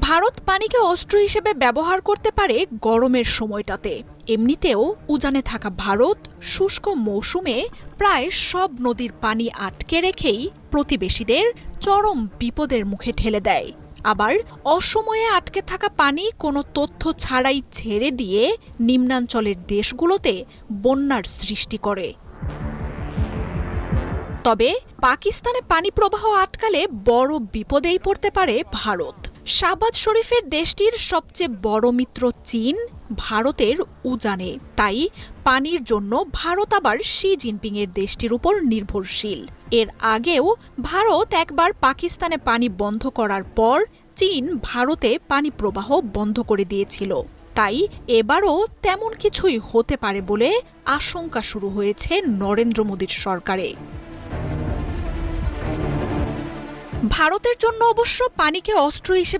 ভারত পানিকে অস্ত্র হিসেবে ব্যবহার করতে পারে গরমের সময়টাতে। এমনিতেও উজানে থাকা ভারত শুষ্ক মৌসুমে প্রায় সব নদীর পানি আটকে রেখেই প্রতিবেশীদের চরম বিপদের মুখে ঠেলে দেয়। আবার অসময়ে আটকে থাকা পানি কোনো তথ্য ছাড়াই ছেড়ে দিয়ে নিম্নাঞ্চলের দেশগুলোতে বন্যার সৃষ্টি করে। তবে পাকিস্তানে পানি প্রবাহ আটকালে বড় বিপদেই পড়তে পারে ভারত। শাহবাজ শরীফের দেশটির সবচেয়ে বড় মিত্র চীন, ভারতের উজানে। তাই পানির জন্য ভারত আবার শি জিনপিং এর দেশটির উপর নির্ভরশীল। এর আগেও ভারত একবার পাকিস্তানে পানি বন্ধ করার পর চীন ভারতে পানি প্রবাহ বন্ধ করে দিয়েছিল। তাই এবারও তেমন কিছুই হতে পারে বলে আশঙ্কা শুরু হয়েছে নরেন্দ্র মোদীর সরকারে। ভারতের জন্য অবশ্য পানিকে অস্ত্র হিসেবে